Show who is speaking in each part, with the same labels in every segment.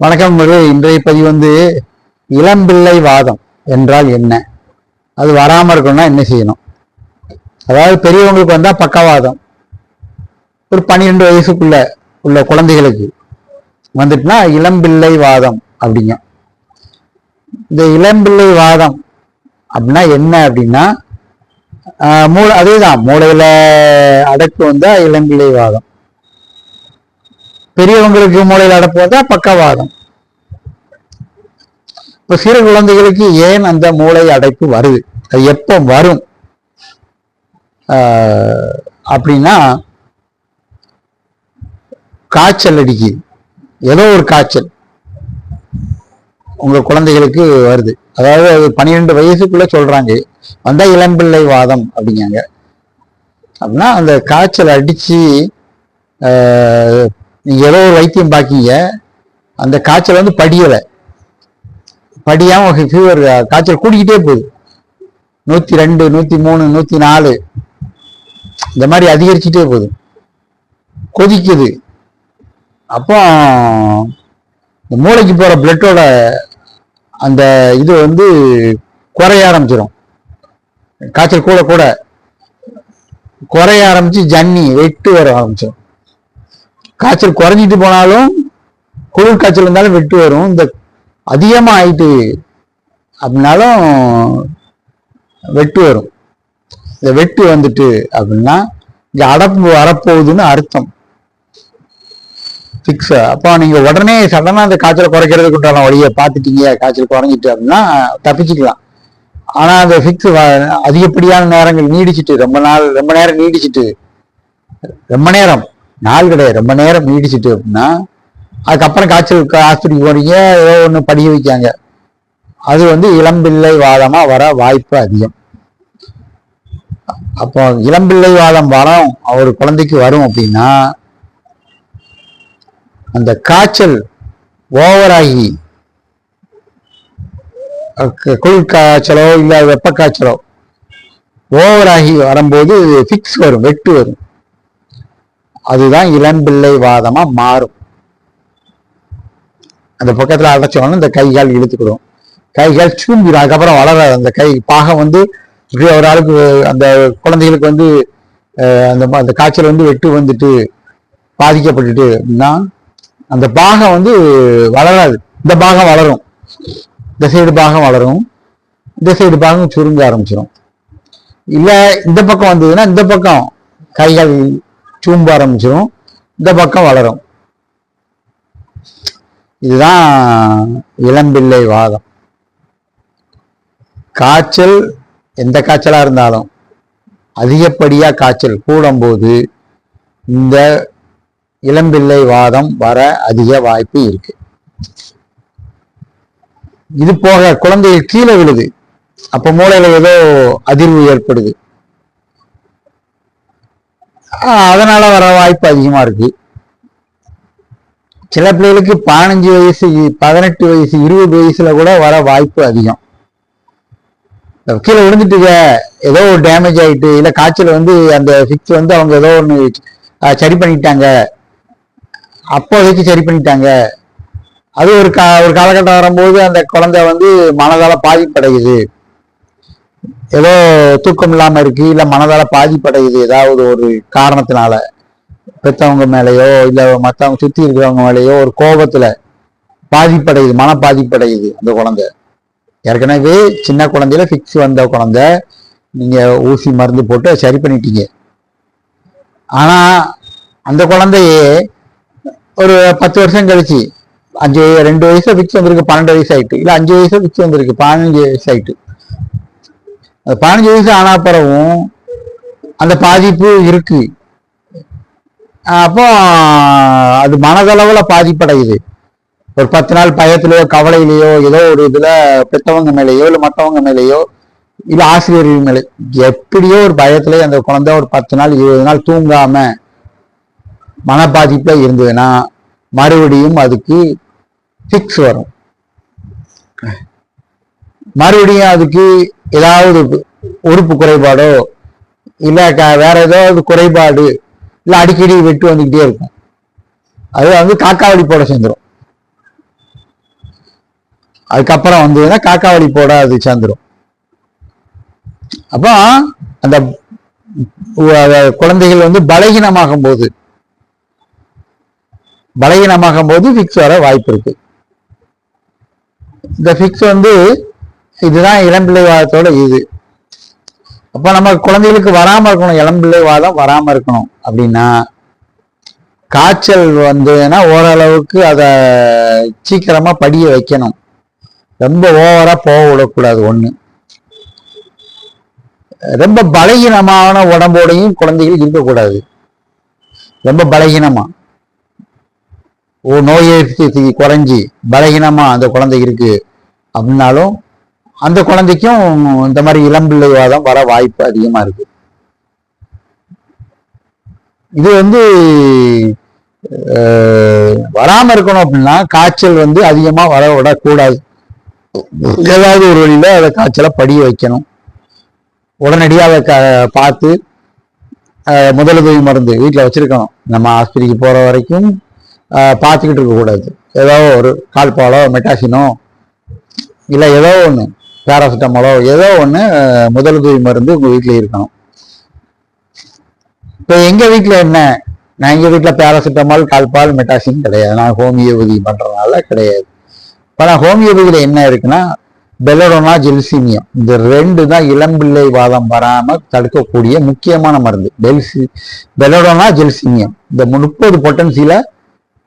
Speaker 1: வணக்கம் மது இன்றைய பதிவு வந்து இளம்பிள்ளை வாதம் என்றால் என்ன? அது வராமல் இருக்கணும்னா என்ன செய்யணும்? அதாவது பெரியவங்களுக்கு வந்தால் பக்கவாதம். ஒரு பன்னிரெண்டு வயசுக்குள்ள உள்ள குழந்தைகளுக்கு வந்துட்டுனா இளம்பிள்ளை வாதம் அப்படிங்க. இந்த இளம்பிள்ளை வாதம் அப்படின்னா என்ன அப்படின்னா மூளை மூளை அதேதான் மூளையில் அடக்கு வந்தால் இளம்பிள்ளை வாதம் பெரியவங்களுக்கு மூளையில் அடப்பு பக்கவாதம்? இப்ப சிறு குழந்தைகளுக்கு ஏன் அந்த மூளை அடைப்பு வருது? அது எப்போ வரும்? ஆஹ் அப்படின்னா காய்ச்சல் அடிக்குது. ஏதோ ஒரு காய்ச்சல் உங்க குழந்தைகளுக்கு வருது. அதாவது அது பன்னிரெண்டு வயசுக்குள்ள சொல்றாங்க. வந்தா இளம்பிள்ளை வாதம் அப்படிங்காங்க அப்படின்னா அந்த காய்ச்சல் அடிச்சு நீங்கள் ஏதோ ஒரு வைத்தியம் பார்க்கீங்க அந்த காய்ச்சல் வந்து படியலை. படியாமல் ஃபீவர் காய்ச்சல் கூடிக்கிட்டே போகுது. நூற்றி ரெண்டு நூற்றி மூணு நூற்றி நாலு இந்த மாதிரி அதிகரிச்சுட்டே போகுது. கொதிக்குது. அப்போ இந்த மூளைக்கு போகிற பிளட்டோட அந்த இது வந்து குறைய ஆரம்பிச்சிடும் காய்ச்சல் கூட கூட. குறைய ஆரம்பித்து ஜன்னி வெட்டு வர ஆரம்பிச்சிடும் காய்ச்சல் குறைஞ்சிட்டு போனாலும் குளிர் காய்ச்சல் இருந்தாலும் வெட்டு வரும். இந்த அதிகமாக ஆயிட்டு அப்படின்னாலும் வெட்டு வரும். இந்த வெட்டு வந்துட்டு அப்படின்னா இங்கே அடப்பு வரப்போகுதுன்னு அர்த்தம். ஃபிக்ஸ் அப்போ நீங்கள் உடனே சடனாக அந்த காய்ச்சலை குறைக்கிறதுக்கு உண்டான வழியை பார்த்துட்டீங்க காய்ச்சல் குறைஞ்சிட்டு அப்படின்னா தப்பிச்சுக்கலாம். ஆனால் அந்த ஃபிக்ஸ் அதிகப்படியான நேரங்கள் நீடிச்சிட்டு ரொம்ப நாள் ரொம்ப நேரம் நீடிச்சிட்டு ரொம்ப நேரம் நாள் கிடையாது. ரொம்ப நேரம் நீடிச்சிட்டு அப்படின்னா அதுக்கப்புறம் காய்ச்சல் ஆஸ்பத்திரிக்கு போறீங்க ஏதோ ஒன்று படிய வைக்காங்க. அது வந்து இளம்பிள்ளை வாதமா வர வாய்ப்பு அதிகம். அப்போ இளம்பிள்ளை வாதம் வரும் அவர் குழந்தைக்கு வரும் அப்படின்னா அந்த காய்ச்சல் ஓவராகி அஹ் குளிர் காய்ச்சலோ இல்ல வெப்ப காய்ச்சலோ ஓவராகி வரும்போது ஃபிக்ஸ் வரும் வெட்டு வரும். அதுதான் இளம்பிள்ளை வாதமா மாறும். அந்த பக்கத்துல அடைச்சோன்னு இந்த கை கால் இழுத்துக்கிடும். கை கால் சூம்பிடும் அதுக்கப்புறம் வளராது. அந்த கை பாகம் வந்து இப்படியே ஒரு ஆளுக்கு அந்த குழந்தைகளுக்கு வந்து அந்த அந்த காய்ச்சல் வந்து வெட்டு வந்துட்டு பாதிக்கப்பட்டுட்டு அப்படின்னா அந்த பாகம் வந்து வளராது. இந்த பாகம் வளரும். இந்த சைடு பாகம் வளரும். இந்த சைடு பாகம் சுருங்க ஆரம்பிச்சிடும் இல்லை இந்த பக்கம் வந்ததுன்னா இந்த பக்கம் கைகள் சூம்ப ஆரம்பிச்சிடும் இந்த பக்கம் வளரும். இதுதான் இளம்பிள்ளை வாதம். காய்ச்சல் எந்த காய்ச்சலா இருந்தாலும் அதிகப்படியா காய்ச்சல் கூடும்போது இந்த இளம்பிள்ளை வாதம் வர அதிக வாய்ப்பு இருக்கு. இது போக குழந்தைகள் கீழே விழுது. அப்போ மூளையில் ஏதோ அதிர்வு ஏற்படுது. அதனால வர வாய்ப்பு அதிகமா இருக்கு. சில பிள்ளைகளுக்கு பதினஞ்சு வயசு பதினெட்டு வயசு இருபது வயசுல கூட வர வாய்ப்பு அதிகம். கீழே விழுந்துட்டுங்க ஏதோ ஒரு டேமேஜ் ஆயிட்டு இல்லை காய்ச்சல் வந்து அந்த ஃபிக்ஸ் வந்து அவங்க ஏதோ ஒன்று சரி பண்ணிட்டாங்க. அப்போதைக்கு சரி பண்ணிட்டாங்க. அது ஒரு கா ஒரு காலகட்டம் வரும்போது அந்த குழந்தை வந்து மனதால பாதிப்படையுது. ஏதோ தூக்கம் இல்லாம இருக்கு இல்ல மனதால பாதிப்படையுது ஏதாவது ஒரு காரணத்தினால. பெத்தவங்க மேலேயோ இல்ல மத்தவங்க சுத்தி இருக்கிறவங்க மேலேயோ ஒரு கோபத்துல பாதிப்படையுது மன பாதிப்படையுது அந்த குழந்தை. ஏற்கனவே சின்ன குழந்தையில ஃபிக்ஸ் வந்த குழந்தை. நீங்க ஊசி மருந்து போட்டு சரி பண்ணிட்டீங்க. ஆனா அந்த குழந்தையே ஒரு பத்து வருஷம் கழிச்சு அஞ்சு ரெண்டு வயசு ஃபிக்ஸ் வந்திருக்கு பன்னெண்டு வயசு ஆயிட்டு இல்ல அஞ்சு வயசு ஃபிக்ஸ் வந்திருக்கு பதினஞ்சு வயசு ஆயிட்டு. பதினஞ்சு வயசு ஆனா பிறவும் அந்த பாதிப்பு இருக்கு. அப்போ அது மனதளவில் பாதிப்படையுது. ஒரு பத்து நாள் பயத்திலேயோ கவலையிலேயோ ஏதோ ஒரு இதில் பெற்றவங்க மேலேயோ இல்லை மற்றவங்க மேலேயோ இல்லை ஆசிரியர்கள் மேலே எப்படியோ ஒரு பயத்திலே அந்த குழந்தை ஒரு பத்து நாள் இருபது நாள் தூங்காம மன பாதிப்பில் இருந்ததுன்னா மறுபடியும் அதுக்கு ஃபிக்ஸ் வரும். மறுபடியும் அதுக்கு ஏதாவது உறுப்பு குறைபாடோ இல்லை க- வேற ஏதாவது குறைபாடு இல்லை அடிக்கடி வெட்டு வந்துக்கிட்டே இருக்கும். அது வந்து காக்காவடி போட சேர்ந்துரும். அதுக்கப்புறம் வந்ததுன்னா காக்காவடி போட அது சேர்ந்துரும். அப்போ அந்த குழந்தைகள் வந்து பலகீனமாகும் போது பலகீனமாகும் போது ஃபிக்ஸ் வர வாய்ப்பு இருக்கு. இந்த ஃபிக்ஸ் வந்து இதுதான் இளம்பிள்ளைவாதத்தோட இது. அப்ப நம்ம குழந்தைகளுக்கு வராம இருக்கணும் இளம்பிள்ளைவாதம் வராம இருக்கணும் அப்படின்னா காய்ச்சல் வந்ததுன்னா ஓரளவுக்கு அதை சீக்கிரமா படிய வைக்கணும். ரொம்ப ஓவரா போக விடக்கூடாது ஒண்ணு. ரொம்ப பலகீனமான உடம்போடையும் குழந்தைகள் இருக்கக்கூடாது. ரொம்ப பலகீனமா. ஓ நோய் எதிர்ப்பு குறைஞ்சி பலகீனமா அந்த குழந்தை இருக்கு அப்படின்னாலும் அந்த குழந்தைக்கும் இந்த மாதிரி இளம்பிள்ளைவாதம் வர வாய்ப்பு அதிகமா இருக்கு. இது வந்து வராமல் வராம இருக்கணும் அப்படின்னா காய்ச்சல் வந்து அதிகமா வர விடக்கூடாது. ஏதாவது ஒரு வழியில அதை காய்ச்சலை படிய வைக்கணும். உடனடியாக அதை க- பார்த்து முதலுதவி மருந்து வீட்டில் வச்சிருக்கணும். நம்ம ஆஸ்பத்திரிக்கு போகிற வரைக்கும் பார்த்துக்கிட்டு இருக்கக்கூடாது. ஏதோ ஒரு கால்பாலோ மெட்டாசினோ இல்லை ஏதோ ஒன்று பேராசிட்டமாலோ ஏதோ ஒன்று முதலுதவி மருந்து உங்கள் வீட்டில் இருக்கணும். இப்போ எங்கள் வீட்டில் என்ன? நான் எங்கள் வீட்டில் பேராசிட்டமால் கால்பால் மெட்டாசின் கிடையாது. நான் ஹோமியோபதி பண்ணுறதுனால கிடையாது. இப்போ நான் ஹோமியோபதியில் என்ன இருக்குன்னா பெலடோனா ஜெல்சிமியம். இந்த ரெண்டு தான் இளம்பிள்ளை வாதம் வராமல் தடுக்கக்கூடிய முக்கியமான மருந்து. பெல்சி பெலடோனா ஜெல்சிமியம். இந்த முப்பது பொட்டன்சியில்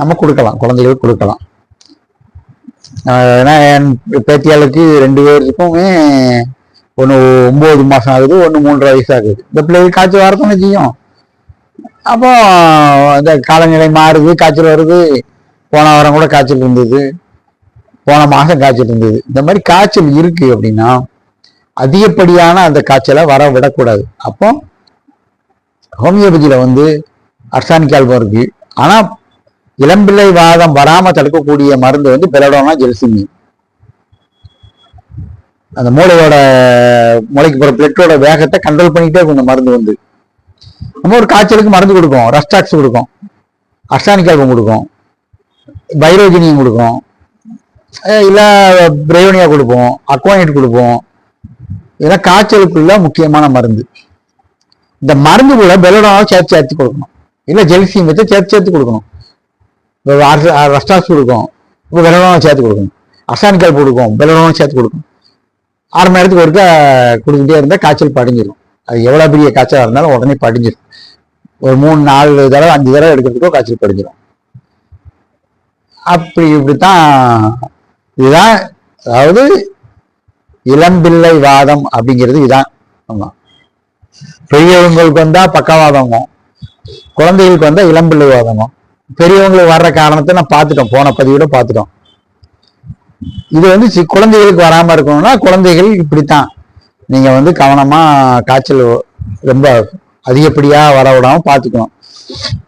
Speaker 1: நம்ம கொடுக்கலாம். குழந்தைகளுக்கு கொடுக்கலாம். ஏன்னா என் பேத்தியாளுக்கு ரெண்டு பேருக்குமே ஒன்று ஒம்பது மாதம் ஆகுது ஒன்று மூன்றரை வயசு ஆகுது. இந்த பிள்ளைகள் காய்ச்சல் வரத்தானே செய்யும். அப்போ இந்த காலநிலை மாறுது காய்ச்சல் வருது. போன வாரம் கூட காய்ச்சல் இருந்தது. போன மாதம் காய்ச்சல் இருந்தது. இந்த மாதிரி காய்ச்சல் இருக்கு அப்படின்னா அதிகப்படியான அந்த காய்ச்சலை வர விடக்கூடாது. அப்போ ஹோமியோபதியில் வந்து அர்சானிக் ஆல்பம் இருக்கு. ஆனால் இளம்பிள்ளை வாதம் வராம தடுக்கக்கூடிய மருந்து வந்து பெலடோனா ஜெல்சிமி. அந்த மூளையோட மூளைக்கு போற பிளட்டோட வேகத்தை கண்ட்ரோல் பண்ணிட்டே இருக்கும் இந்த மருந்து வந்து. நம்ம ஒரு காய்ச்சலுக்கு மருந்து கொடுக்கும் ரஸ்டாக்ஸ் கொடுக்கும். அர்சானிக் கொடுக்கும். பைரோஜினியம் கொடுக்கும். இல்லை இல்ல பிரயோனியா கொடுப்போம். அக்வானிட் கொடுப்போம். இதெல்லாம் காய்ச்சலுக்குள்ள முக்கியமான மருந்து. இந்த மருந்து கூட பெலடாவை சேர்த்து சேர்த்து கொடுக்கணும். இல்லை ஜெல்சியம் வச்சு சேர்த்து சேர்த்து கொடுக்கணும். ரஸ்டாஸ் கொடுக்கும். இப்போ பெலடாவை சேர்த்து கொடுக்கும். அசானிக்கால் கொடுக்கும். பெலடாவும் சேர்த்து கொடுக்கும். அரை மணி நேரத்துக்கு ஒருக்கா கொடுத்துட்டே இருந்தால் காய்ச்சல் படிஞ்சிடும் அது எவ்வளோ பெரிய காய்ச்சலாக இருந்தாலும் உடனே படிஞ்சிடும் ஒரு மூணு நாலு தடவை அஞ்சு தடவை எடுக்கிறதுக்கோ காய்ச்சல் படிஞ்சிடும் அப்படி இப்படி தான் இதுதான். அதாவது இளம்பிள்ளை வாதம் அப்படிங்கிறது இதுதான். ஆமாம் பெரியவங்களுக்கு வந்தால் பக்கவாதமும் குழந்தைகளுக்கு வந்தால் இளம்பிள்ளை வாதமும் பெரியவங்களுக்கு வர்ற காரணத்தை நான் பார்த்துட்டோம். போன பதிவோட பார்த்துட்டோம். இது வந்து சி- குழந்தைகளுக்கு வராமல் இருக்கணும்னா குழந்தைகள் இப்படித்தான். நீங்கள் வந்து கவனமாக காய்ச்சல் ரொம்ப அதிகப்படியாக வர விடாமல் பார்த்துக்கணும்.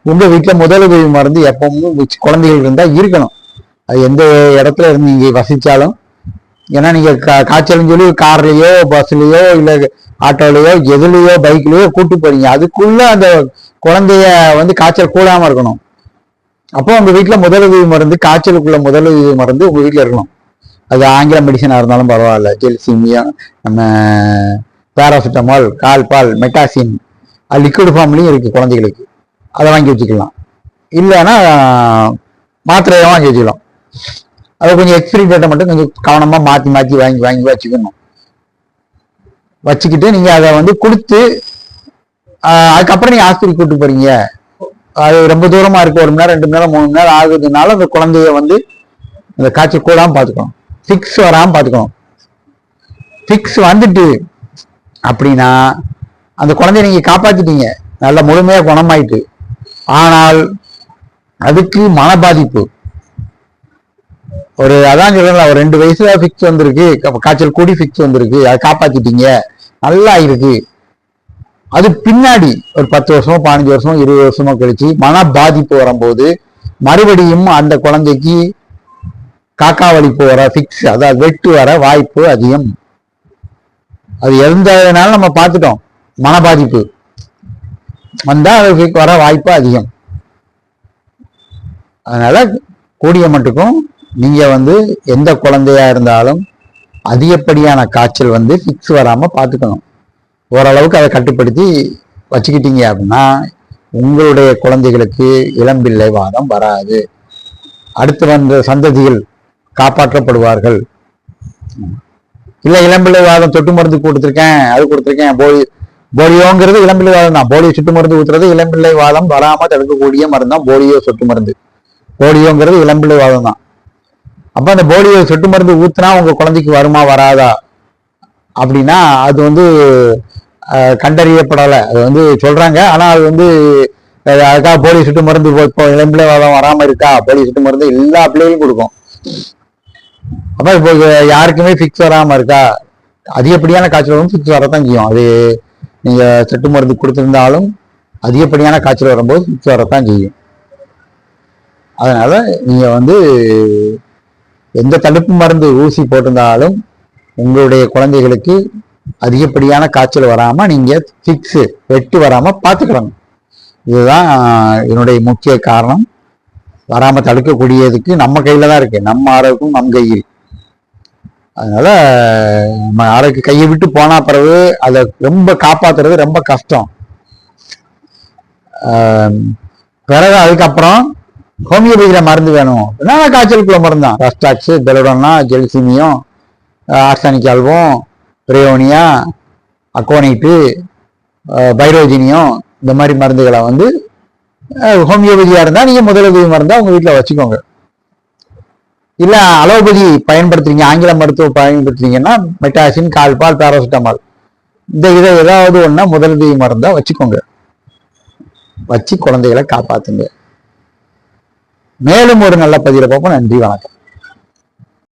Speaker 1: உங்கள் வீட்டில் முதலுதவி மருந்து எப்பவும் குழந்தைகள் இருந்தால் இருக்கணும். அது எந்த இடத்துல இருந்து நீங்கள் வசித்தாலும் ஏன்னா நீங்கள் கா- காய்ச்சல்னு சொல்லி கார்லேயோ பஸ்லேயோ இல்லை ஆட்டோலையோ எதுலேயோ பைக்லேயோ கூட்டு போறீங்க. அதுக்குள்ளே அந்த குழந்தைய வந்து காய்ச்சல் கூடாமல் இருக்கணும். அப்போ உங்க வீட்டுல முதலுதவி மருந்து காய்ச்சலுக்குள்ள முதலுதவி மருந்து உங்க வீட்டுல இருக்கணும். அது ஆங்கில மெடிசனா இருந்தாலும் பரவாயில்ல. ஜெல்சிமியா நம்ம பேராசிட்டமால் கால்பால் மெட்டாசின் அது லிக்விட் ஃபார்ம்லையும் இருக்கு குழந்தைகளுக்கு. அதை வாங்கி வச்சுக்கலாம். இல்லைன்னா மாத்திரையை வாங்கி வச்சுக்கலாம். அதை கொஞ்சம் எக்ஸ்பிரி டேட்டை மட்டும் கொஞ்சம் கவனமாக மாற்றி மாற்றி வாங்கி வாங்கி வச்சுக்கணும். வச்சுக்கிட்டு நீங்கள் அதை வந்து கொடுத்து அதுக்கப்புறம் நீங்கள் ஆஸ்பத்திரி கூப்பிட்டு போகிறீங்க அது ரொம்ப தூரமா இருக்கு. ஒரு மணி நேரம் ரெண்டு மணி நேரம் மூணு மணி நேரம் ஆகுதுனால அந்த குழந்தைய வந்து அந்த காய்ச்சல் கூடாம பாத்துக்கணும். ஃபிக்ஸ் வராம பாத்துக்கணும். ஃபிக்ஸ் வந்துட்டு அப்படின்னா அந்த குழந்தைய நீங்க காப்பாத்திட்டீங்க. நல்ல முழுமையா குணமாயிட்டு. ஆனால் அதுக்கு மன பாதிப்பு ஒரு அதான் சொல்லுங்களா ஒரு ரெண்டு வயசுல ஃபிக்ஸ் வந்திருக்கு. காய்ச்சல் கூடி ஃபிக்ஸ் வந்திருக்கு. அதை காப்பாத்திட்டீங்க. நல்லா இருக்கு. அது பின்னாடி ஒரு பத்து வருஷமோ பதினஞ்சு வருஷமோ இருபது வருஷமோ கழிச்சு மன பாதிப்பு வரும்போது மறுபடியும் அந்த குழந்தைக்கு காக்கா வலிப்பு வர ஃபிக்ஸ் அதாவது வெட்டு வர வாய்ப்பு அதிகம். அது எந்தனாலும் நம்ம பார்த்துட்டோம் மன பாதிப்பு வந்தா அது வர வாய்ப்பு அதிகம். அதனால கூடிய மட்டுக்கும் நீங்க வந்து எந்த குழந்தையா இருந்தாலும் அதிகப்படியான காய்ச்சல் வந்து ஃபிக்ஸ் வராம பார்த்துக்கணும். ஓரளவுக்கு அதை கட்டுப்படுத்தி வச்சுக்கிட்டீங்க அப்படின்னா உங்களுடைய குழந்தைகளுக்கு இளம்பிள்ளை வாதம் வராது. அடுத்து வந்த சந்ததிகள் காப்பாற்றப்படுவார்கள். இல்லை இளம்பிள்ளை வாதம் சொட்டு மருந்து கொடுத்துருக்கேன் அது கொடுத்துருக்கேன் போலி போலியோங்கிறது இளம்பிள்ளை வாதம் தான். போலியோ சொட்டு மருந்து ஊத்துறது இளம்பிள்ளை வாதம் வராம தடுக்கக்கூடிய மருந்து தான் போலியோ சொட்டு மருந்து. போலியோங்கிறது இளம்பிள்ளை வாதம் தான். அப்போ அந்த போலியோ சொட்டு மருந்து ஊத்துனா உங்க குழந்தைக்கு வருமா வராதா? அப்படின்னா அது வந்து கண்டறியப்படலை. அது வந்து சொல்கிறாங்க ஆனால் அது வந்து அதுக்காக போலி சுட்டு மருந்து இப்போ- இப்போ இளம்பிள்ளை வாதம் வராமல் இருக்கா? போலி சுட்டு மருந்து எல்லா பிள்ளைகளும் கொடுக்கும். அப்போ இப்போ யாருக்குமே ஃபிக்ஸ் வராமல் இருக்கா? அதிகப்படியான காய்ச்சல் வரும் ஃபிக்ஸ் வரத்தான் செய்யும். அது நீங்கள் சொட்டு மருந்து கொடுத்துருந்தாலும் அதிகப்படியான காய்ச்சல் வரும்போது ஃபிக்ஸ் வரத்தான் செய்யும். அதனால் நீங்கள் வந்து எந்த தடுப்பு மருந்து ஊசி போட்டிருந்தாலும் உங்களுடைய குழந்தைகளுக்கு அதிகப்படியான காய்ச்சல் வராமல் நீங்கள் ஃபிக்ஸு வெட்டு வராமல் பார்த்துக்கிடணும் இதுதான் என்னுடைய முக்கிய காரணம். வராமல் தடுக்கக்கூடியதுக்கு நம்ம கையில் தான் இருக்குது நம்ம ஆரோக்கியம் நம் கையில். அதனால் நம்ம ஆரோக்கிய கையை விட்டு போனால் பிறகு அதை ரொம்ப காப்பாற்றுறது ரொம்ப கஷ்டம். பிறகு அதுக்கப்புறம் ஹோமியோபதியில் மருந்து வேணும். என்னென்ன காய்ச்சலுக்குள்ள மருந்தான் rhus tox rhus tox belladonna gelsemium arsenic album bryonia aconite pyrogenium இந்த மாதிரி மருந்துகளை வந்து ஹோமியோபதியாக இருந்தால் இருந்தா முதலுதவி மருந்தா உங்கள் வீட்டில் வச்சுக்கோங்க. இல்லை அலோபதி பயன்படுத்துறீங்க ஆங்கில மருத்துவம் பயன்படுத்துறீங்கன்னா மெட்டாசின் கால்பால் பேராசிட்டமால். இந்த இதை ஏதாவது ஒன்றா முதலுதவி மருந்தாக வச்சுக்கோங்க. வச்சு குழந்தைகளை காப்பாத்துங்க. மேலும் ஒரு நல்ல பதிவில் பார்ப்போம். நன்றி வணக்கம்.